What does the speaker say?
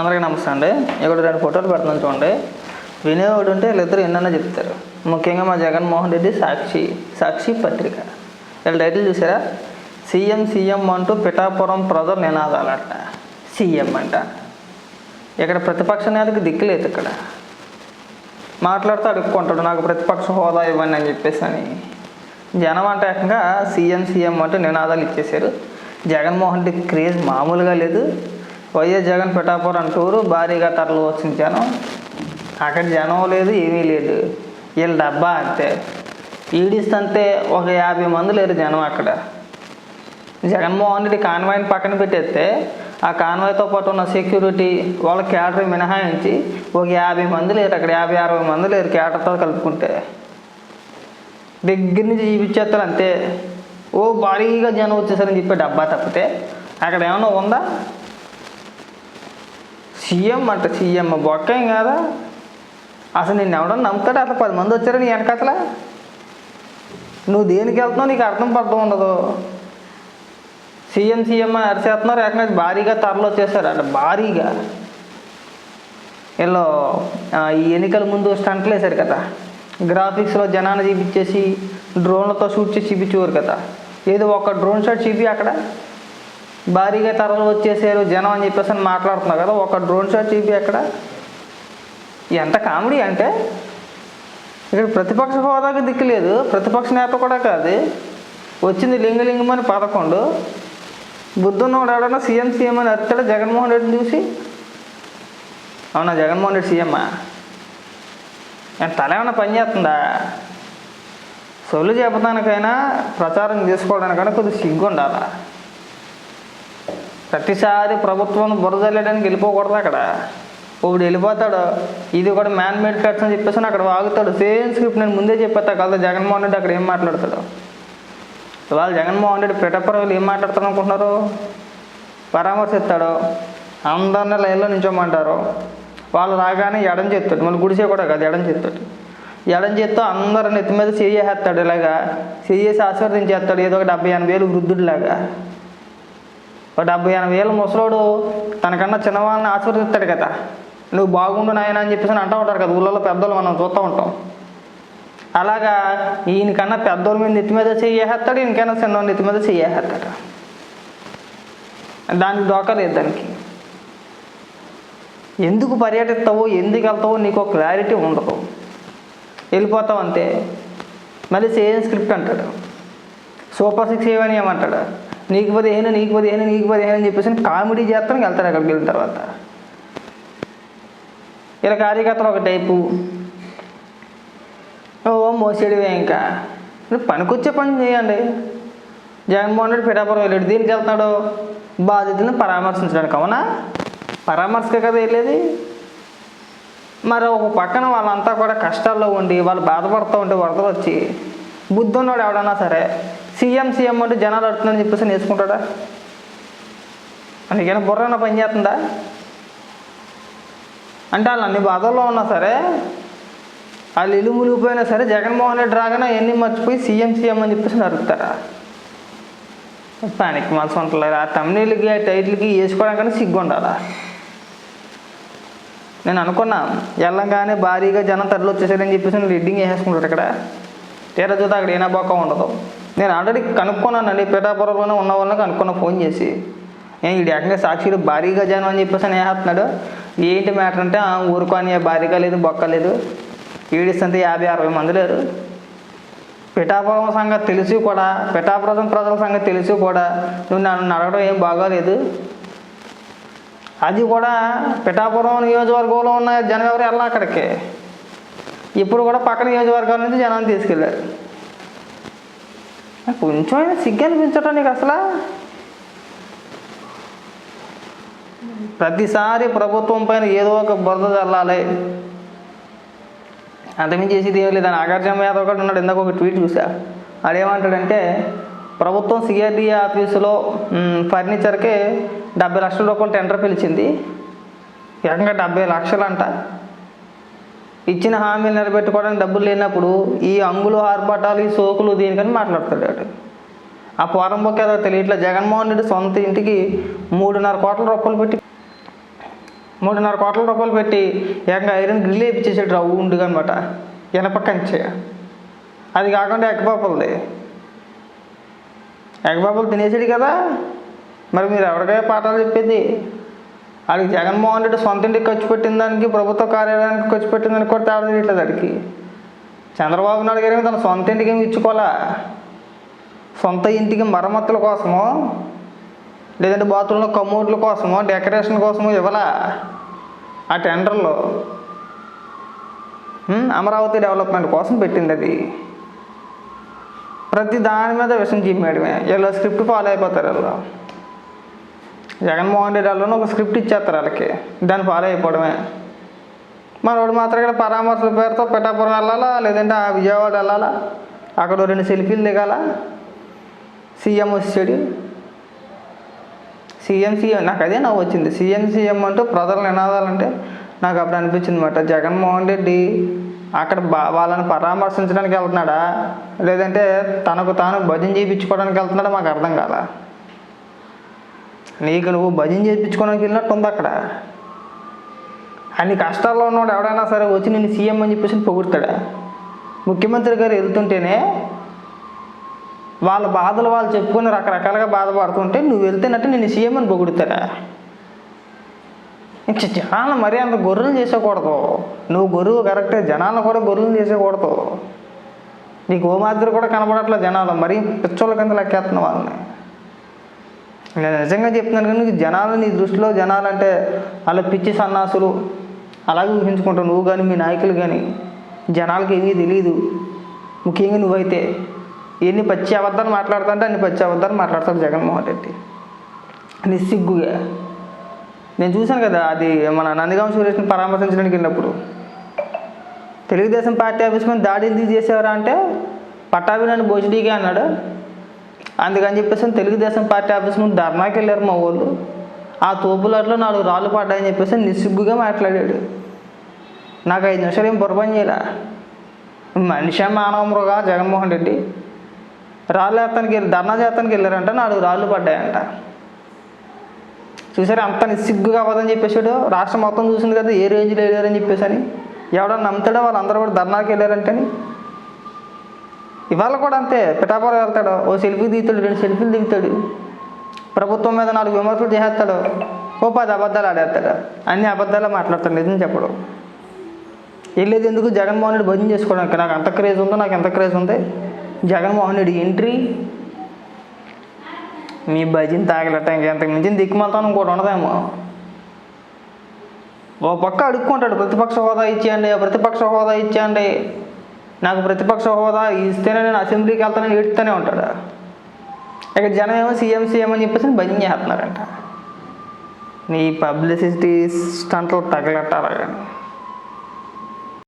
అందరికీ నమస్తే అండి. ఇక్కడ రెండు ఫోటోలు పెడుతున్నాను చూడండి. వినేవాడు ఉంటే వీళ్ళిద్దరు ఎన్నైనా చెప్తారు. ముఖ్యంగా మా జగన్మోహన్ రెడ్డి సాక్షి సాక్షి పత్రిక. వీళ్ళ టైటిల్ చూసారా? సీఎం సీఎం అంటూ పిఠాపురం ప్రజలు నినాదాలట. సీఎం అంట. ఇక్కడ ప్రతిపక్ష నేతకి దిక్కులేదు ఇక్కడ. మాట్లాడుతూ అడుక్కుంటాడు నాకు ప్రతిపక్ష హోదా ఇవ్వండి అని చెప్పేసి అని. జనం అంటే ఏకంగా సీఎం సీఎం అంటూ నినాదాలు ఇచ్చేశారు. జగన్మోహన్ రెడ్డి క్రేజ్ మామూలుగా లేదు. వైఎస్ జగన్ పిఠాపురం టూరు భారీగా తరలి వచ్చింది జనం అక్కడ జనం లేదు ఏమీ లేదు. వీళ్ళ డబ్బా అంతే. ఈడిస్తంతే ఒక యాభై మంది లేరు జనం అక్కడ. జగన్మోహన్ రెడ్డి కాన్వాయ్ని పక్కన పెట్టేస్తే ఆ కాన్వాయ్తో పాటు ఉన్న సెక్యూరిటీ వాళ్ళ క్యాటరీ మినహాయించి ఒక యాభై మంది లేరు అక్కడ యాభై అరవై మంది లేరు క్యాటర్తో కలుపుకుంటే. దగ్గర నుంచి చూపించేస్తారు అంతే. ఓ భారీగా జనం వచ్చేసారని చెప్పి డబ్బా తప్పితే అక్కడ ఏమైనా ఉందా? సీఎం అంట సీఎం. బొక్కేం కాదా? అసలు నిన్ను ఎవడన్నా నమ్ముతాడు? అసలు పది మంది వచ్చారు నీ వెనకతల? నువ్వు దేనికి వెళ్తున్నావు? నీకు అర్థం పర్థం ఉండదు. సీఎం సీఎం అని అరిచేస్తున్నారు. ఏకంగా భారీగా తరలు వచ్చేసారు అంటే భారీగా. వీళ్ళు ఈ ఎన్నికల ముందు స్టంట్లు వేశారు కదా. గ్రాఫిక్స్లో జనాన్ని చూపించేసి డ్రోన్లతో షూట్ చేసి చూపించేవారు కదా. ఏదో ఒక డ్రోన్ షాట్ చూపి అక్కడ భారీగా తరలు వచ్చేసారు జనం అని చెప్పేసి అని మాట్లాడుతున్నారు కదా ఒక డ్రోన్ షాట్ చూపి అక్కడ ఎంత కామెడీ అంటే ఇక్కడ ప్రతిపక్ష హోదాకి దిక్కులేదు ప్రతిపక్ష నేత కూడా కాదు. వచ్చింది లింగలింగమని పదకొండు. బుద్ధున్నోడు ఎవడన్నా సీఎం సీఎం అని అరుతాడు జగన్మోహన్ రెడ్డిని చూసి? అవునా జగన్మోహన్ రెడ్డి సీఎమ్మా? ఎంత తల ఏమైనా పని చేస్తుందా? సొల్లు చెప్పడానికైనా ప్రచారం చేసుకోవడానికైనా కొద్దిగా సిగ్గు ఉండాలా ప్రతిసారి ప్రభుత్వం బురదల్లడానికి వెళ్ళిపోకూడదు అక్కడ. ఇప్పుడు వెళ్ళిపోతాడు. ఇది కూడా మ్యాన్ మేడ్ కట్స్ అని చెప్పేసి అక్కడ వాగుతాడు. సేమ్ స్క్రిప్ట్ నేను ముందే చెప్పేస్తా. కదా జగన్మోహన్ రెడ్డి అక్కడ ఏం మాట్లాడతాడు? ఇవాళ జగన్మోహన్ రెడ్డి వాళ్ళు ఏం మాట్లాడతారు అనుకుంటున్నారు? పరామర్శిస్తాడు. అందరిని లైన్లో నించోమంటారు. వాళ్ళు రాగానే ఎడం చేస్తాడు మళ్ళీ గుడిసే కూడా కాదు ఎడం చేస్తాడు ఎడం చేత్తో అందరిని ఎత్తి మీద చేయేస్తాడు ఇలాగా. చేసి ఆశీర్వదించేస్తాడు. ఏదో ఒక డెబ్బై ఎనభై వేలు వృద్ధుడిలాగా. డెబ్బై ఎనభై ఏళ్ళ ముసలోడు తనకన్నా చిన్నవాళ్ళని ఆశీర్వదిస్తాడు కదా. నువ్వు బాగుండు నాయన అని చెప్పేసి అని అంటూ ఉంటారు కదా ఊళ్ళలో పెద్దలు మనం చూస్తూ ఉంటాం. అలాగా ఈయనకన్నా పెద్దోళ్ళ మీద నెత్తి మీద చేయేస్తాడు ఈయనకైనా చిన్నోళ్ళ నెత్తి మీద చేయేస్తాడు దానికి దోకలేదు దానికి. ఎందుకు పర్యటిస్తావో ఎందుకు వెళ్తావో నీకు ఒక క్లారిటీ ఉండదు. వెళ్ళిపోతావు అంతే. మళ్ళీ సేమ్ స్క్రిప్ట్ అంటాడు. సూపర్ సిక్స్ ఏమని ఏమంటాడు? నీకు పదిహేను నీకు పదిహేను నీకు పదిహేను అని చెప్పేసి కామెడీ చేస్తానికి వెళ్తాడు అక్కడికి వెళ్ళిన తర్వాత. ఇలా కార్యకర్తలు ఒక టైపు. ఓ మోసేడివే ఇంకా. పనికొచ్చే పని చేయండి. జగన్మోహన్ రెడ్డి పిఠాపురం వెళ్ళాడు. దీనికి వెళ్తున్నాడు? బాధితులను పరామర్శించడానికి. అవునా? పరామర్శకే కదా వెళ్ళేది? మరి ఒక పక్కన వాళ్ళంతా కూడా కష్టాల్లో ఉండి వాళ్ళు బాధపడుతూ ఉంటే వరదలు వచ్చి బుద్ధి ఎవడన్నా సరే సీఎం సీఎం అంటే జనాలు అడుగుతుందని చెప్పేసి నేర్చుకుంటాడా? అందుకైనా బుర్రన పని చేస్తుందా? అంటే వాళ్ళు అన్ని బాధల్లో ఉన్నా సరే వాళ్ళు ఇల్లు మునిగిపోయినా సరే జగన్మోహన్ రెడ్డి రాగానే ఎన్ని మర్చిపోయి సీఎం సీఎం అని చెప్పేసి అడుగుతారా? పానికి మనసు ఉంటలేదు ఆ తమిళకి ఆ టైటిల్కి వేసుకోవడానికన్నా సిగ్గు ఉండాలా నేను అనుకున్నా వెళ్ళంగానే భారీగా జనం తరలి వచ్చేసారని చెప్పేసి నేను రెడ్డింగ్ వేసేసుకుంటాడు ఇక్కడ. తీరా చూస్తే అక్కడ ఏనా బొక్క ఉండదు. నేను ఆల్రెడీ కనుక్కున్నానండి పిఠాపురంలోనే ఉన్న వాళ్ళని కనుక్కున్న ఫోన్ చేసి. నేను ఇది ఏకంగా సాక్షిలు భారీగా జనం అని చెప్పేసి అని వేస్తున్నాడు ఏంటి మ్యాటర్ అంటే "ఆ, ఊరుకొని భారీగా లేదు బొక్క లేదు. యాభై అరవై మంది లేరు. పిఠాపురం సంగతి తెలిసి కూడా. పిఠాపురం ప్రజల సంగతి తెలిసి కూడా. నువ్వు నన్ను అడగడం ఏం బాగోలేదు. అది కూడా పిఠాపురం నియోజకవర్గంలో ఉన్న జనం ఎవరు వెళ్ళా అక్కడికి? ఇప్పుడు కూడా పక్కన నియోజకవర్గాల నుంచి జనాన్ని తీసుకెళ్ళారు. కొంచెం సిగ్గు అనిపించటం నీకు అసలు? ప్రతిసారి ప్రభుత్వం పైన ఏదో ఒక బురద చల్లాలి అంతమించి చేసేది ఏం లేదు. నాగార్జున యాదవ్ ఒకటి ఉన్నాడు. ఇందాక ఒక ట్వీట్ చూసా ఆడేమంటాడంటే ప్రభుత్వం సిఆర్డీ ఆఫీసులో ఫర్నిచర్కే ఫర్నిచర్కి డెబ్బై లక్షల రూపాయలు టెండర్ పిలిచింది. ఏకంగా డెబ్బై లక్షలు అంట ఇచ్చిన హామీలు నిలబెట్టుకోవడానికి డబ్బులు లేనప్పుడు ఈ అంగులు ఆర్భాటాలు ఈ సోకులు దీనికని మాట్లాడతాడు వాడు. ఆ పోరంబొక్క ఏదో తెలియట్లే. జగన్మోహన్ రెడ్డి సొంత ఇంటికి మూడున్నర కోట్ల రూపాయలు పెట్టి మూడున్నర కోట్ల రూపాయలు పెట్టి ఏకంగా ఐరన్ గ్రిల్ వేయించేసాడు రౌండ్గా అనమాట ఇనప కంచె. అది కాకుండా ఎగ్గపాపలది ఎగ్గపాపలు తినేసాడు కదా. మరి మీరు ఎవరికైనా పాఠాలు చెప్పేది? వాడికి జగన్మోహన్ రెడ్డి సొంత ఇంటికి ఖర్చు పెట్టిన దానికి ప్రభుత్వ కార్యాలయానికి ఖర్చు పెట్టిన దానికి కూడా తేడా తెలియట్లేదు వాడికి చంద్రబాబు నాయుడు గారు తన సొంత ఇంటికి ఏమి ఇచ్చుకోవాలా? సొంత ఇంటికి మరమ్మతుల కోసమో లేదంటే బాత్రూంలో కమోడ్ల కోసమో డెకరేషన్ కోసమో ఇవ్వాలా? ఆ టెండర్లో అమరావతి డెవలప్మెంట్ కోసం పెట్టింది అది. ప్రతి దాని మీద విషయం చెప్పేయడమే వీళ్ళు స్క్రిప్ట్ ఫాలో అయిపోతారు వీళ్ళు. జగన్మోహన్ రెడ్డి వాళ్ళు ఒక స్క్రిప్ట్ ఇచ్చేస్తారు వాళ్ళకి. దాన్ని ఫాలో అయిపోవడమే. మనోడు మాత్రం ఇక్కడ పరామర్శల పేరుతో పిఠాపురం వెళ్ళాలా లేదంటే ఆ విజయవాడ వెళ్ళాలా? అక్కడ రెండు సెల్ఫీలు దిగాల? సీఎం వచ్చాడు సీఎం సీఎం నాకు అదే నవ్వు వచ్చింది. సీఎం సీఎం అంటూ ప్రజల నినాదాలంటే నాకు అప్పుడు అనిపించింది అనమాట జగన్మోహన్ రెడ్డి అక్కడ బా వాళ్ళని పరామర్శించడానికి వెళ్తున్నాడా? లేదంటే తనకు తాను భజన చేయించుకోవడానికి వెళ్తున్నాడా? మాకు అర్థం కాలా. నీకు నువ్వు భజన చేయించుకోవడానికి వెళ్ళినట్టు ఉంది అక్కడ. అన్ని కష్టాల్లో ఉన్నవాడు ఎవడైనా సరే వచ్చి నేను సీఎం అని చెప్పేసి పొగుడతాడా? ముఖ్యమంత్రి గారు వెళ్తుంటేనే వాళ్ళ బాధలు వాళ్ళు చెప్పుకొని రకరకాలుగా బాధపడుతుంటే నువ్వు వెళ్తేనట్టు నేను సీఎం అని పొగుడతాడా? ఇంకా జనాలు మరీ అంత గొర్రెలు చేసేకూడదు. నువ్వు గొర్రెలు కరెక్టే జనాలను కూడా గొర్రెలు చేసేకూడదు. నీకు ఓ మాదిరి కూడా కనబడట్లే జనాలు మరీ పిచ్చోళ్ళ కింద లెక్కేస్తున్న వాళ్ళని. నేను నిజంగా చెప్తున్నాను కానీ నీకు జనాలు నీ దృష్టిలో జనాలు అంటే వాళ్ళ పిచ్చి సన్నాసులు. అలాగే ఊహించుకుంటావు నువ్వు కానీ మీ నాయకులు కానీ. జనాలకి ఏమీ తెలియదు ముఖ్యంగా నువ్వైతే ఎన్ని పచ్చి అబద్ధాలు మాట్లాడుతుంటే అన్ని పచ్చి అబద్ధాలు మాట్లాడతాడు జగన్మోహన్ రెడ్డి. నిస్సిగ్గుగా. నేను చూశాను కదా అది మన నందిగామ సురేష్ని పరామర్శించడానికి వెళ్ళినప్పుడు. తెలుగుదేశం పార్టీ ఆఫీస్ మీద దాడి ఎందుకు చేసేవారా అంటే పట్టాభి నన్ను అన్నాడు. అందుకని చెప్పేసి తెలుగుదేశం పార్టీ ఆఫీస్ నుండి ధర్నాకి వెళ్ళారు మా వాళ్ళు. ఆ తోపులాట్లో నాలుగు రాళ్ళు పడ్డాయని చెప్పేసి నిస్సిగ్గుగా మాట్లాడాడు. నాకు ఐదు నిమిషాలు ఏం పొరపని చేయలే? మనిషి మానవమృగా జగన్మోహన్ రెడ్డి. రాళ్ళు ఎత్తానికి వెళ్ళి ధర్నా చేస్తానికి వెళ్ళారంట నాలుగు రాళ్ళు పడ్డాయంట. చూసారా అంత నిస్సిగ్గుగా అవ్వదని చెప్పేసాడు రాష్ట్రం మొత్తం చూసింది కదా ఏ రేంజ్లో వెళ్ళారని చెప్పేసి అని. ఎవడన్నా నమ్ముతాడో? వాళ్ళందరూ కూడా ధర్నాకి వెళ్ళారంటని. ఇవాళ కూడా అంతే పిఠాపురం వెళ్తాడు ఓ సెల్ఫీ దిగుతాడు రెండు సెల్ఫీలు దిగుతాడు. ప్రభుత్వం మీద నాలుగు విమర్శలు చేసేస్తాడు ఓ పది అబద్ధాలు ఆడేస్తాడు. అన్ని అబద్ధాలు మాట్లాడతాడు నిజం చెప్పడు. వెళ్ళేది ఎందుకు? జగన్మోహన్ రెడ్డి భజన చేసుకోవడానికి. నాకు అంత క్రేజ్ ఉందో నాకు ఎంత క్రేజ్ ఉంది? జగన్మోహన్ రెడ్డి ఎంట్రీ? మీ భజన తాగలట ఇంకెంతకు మించి దిక్కుమాలతాను కూడా ఉండదేమో. ఓ పక్క అడుక్కుంటాడు ప్రతిపక్ష హోదా ఇచ్చేయండి ప్రతిపక్ష హోదా ఇచ్చేయండి. నాకు ప్రతిపక్ష హోదా ఇస్తేనే నేను అసెంబ్లీకి వెళ్తానని ఏడుతూనే ఉంటాడు. ఇక జనం ఏమో సీఎం సీఎం అని చెప్పేసి బంద్ చేస్తున్నారంట. నీ పబ్లిసిటీ స్టంట్లు తగలట్టాలి కానీ.